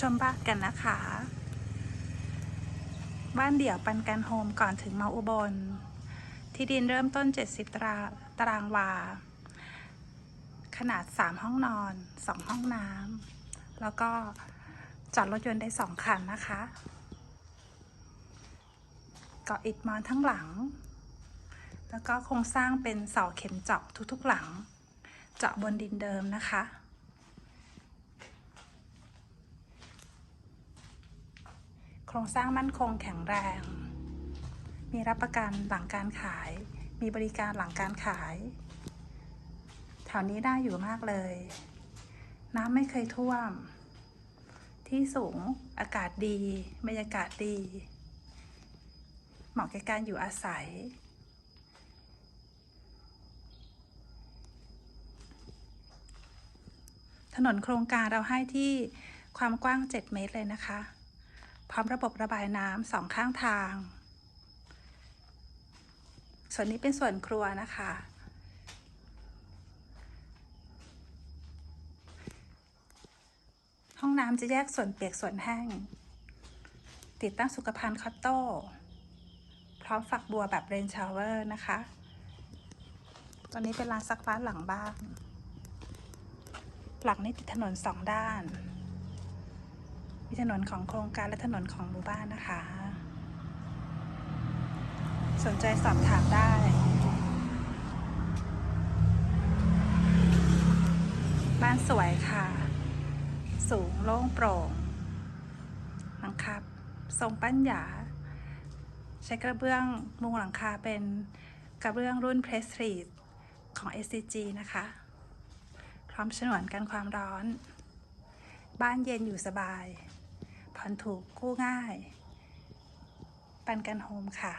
ชมบ้านกันนะคะ บ้านเดี่ยวปันกันโฮมก่อนถึงมาอุบล ที่ดินเริ่มต้น 70 ตราตารางวา ขนาด 3 ห้องนอน 2 ห้องน้ำแล้วก็จอดรถยนต์ได้ 2 คันนะคะเกาะอิฐมอนทั้งหลัง แล้วก็โครงสร้างเป็นเสาเข็มเจาะทุกๆหลัง เจาะบนดินเดิมนะคะ ครงสร้างมั่นคงแข็งแรง มีรับประกันหลังการขาย มีบริการหลังการขาย แถวนี้น่าอยู่มากเลย น้ำไม่เคยท่วม ที่สูงอากาศดี บรรยากาศดี เหมาะแก่การอยู่อาศัยถนนโครงการเราให้ที่ความกว้าง 7 เมตรเลยนะคะ พร้อมระบบระบายน้ำสองข้างทาง ส่วนนี้เป็นส่วนครัวนะคะ ห้องน้ำจะแยกส่วนเปียกส่วนแห้ง ติดตั้งสุขภัณฑ์คอตโต้ พร้อมฝักบัวแบบเรนชาวเวอร์นะคะ ตอนนี้เป็นลานซักฟ้าหลังบ้าน หลังนี้ติดถนนสองด้าน ถนนของโครงการและถนนของหมู่บ้านนะคะ สนใจสอบถามได้บ้านสวยค่ะ สูงโล่งโปร่งหลังคาทรงปั้นหยา ใช้กระเบื้องมุงหลังคาเป็นกระเบื้องรุ่นเพรส e ี e ของ SCG นะคะ พร้อมฉนวนกันความร้อน บ้านเย็นอยู่สบาย ผ่อนถูกกู้ง่าย ปันกันโฮมค่ะ